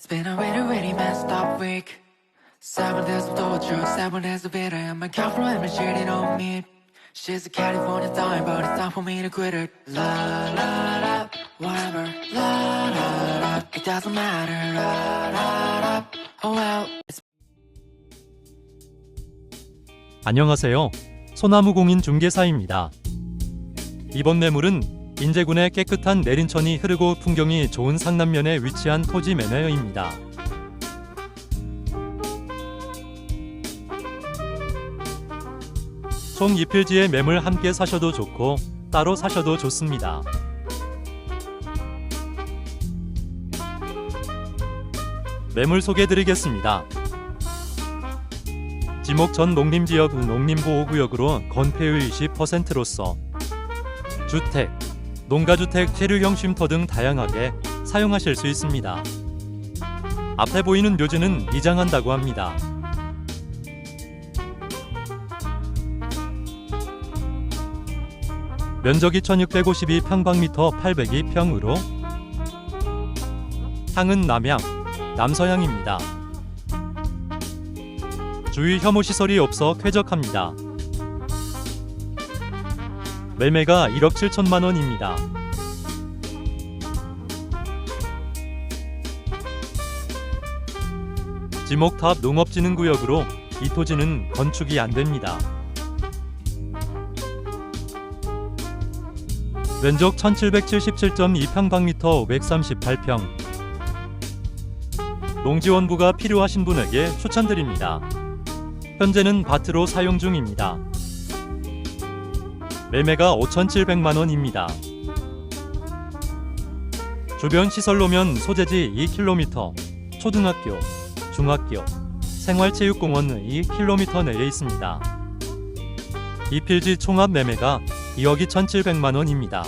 It's been a really, really messed up week. Seven days of torture, seven days of bitter, and my girlfriend is cheating on me. She's a California dime, but it's time for me to quit it. La la la, whatever. La la la, it doesn't matter. La la la, oh well. It's 안녕하세요. 소나무 공인 중개사입니다. 이번 매물은 인제군의 깨끗한 내린천이 흐르고 풍경이 좋은 상남면에 위치한 토지 매매입니다. 총 2필지의 매물 함께 사셔도 좋고 따로 사셔도 좋습니다. 매물 소개드리겠습니다. 지목 전 농림지역 농림보호구역으로 건폐율 20%로서 주택, 농가주택, 체류형 쉼터 등 다양하게 사용하실 수 있습니다. 앞에 보이는 묘지는 이장한다고 합니다. 면적이 1652평방미터 802평으로 향은 남향, 남서향입니다. 주위 혐오 시설이 없어 쾌적합니다. 매매가 1억 7천만 원입니다. 지목탑 농업진흥구역으로 이 토지는 건축이 안 됩니다. 면적 1777.2평방미터 538평. 농지원부가 필요하신 분에게 추천드립니다. 현재는 밭으로 사용 중입니다. 매매가 5,700만 원입니다. 주변 시설로면 소재지 2km, 초등학교, 중학교, 생활체육공원 2km 내에 있습니다. 이 필지 총합 매매가 2억 2,700만 원입니다.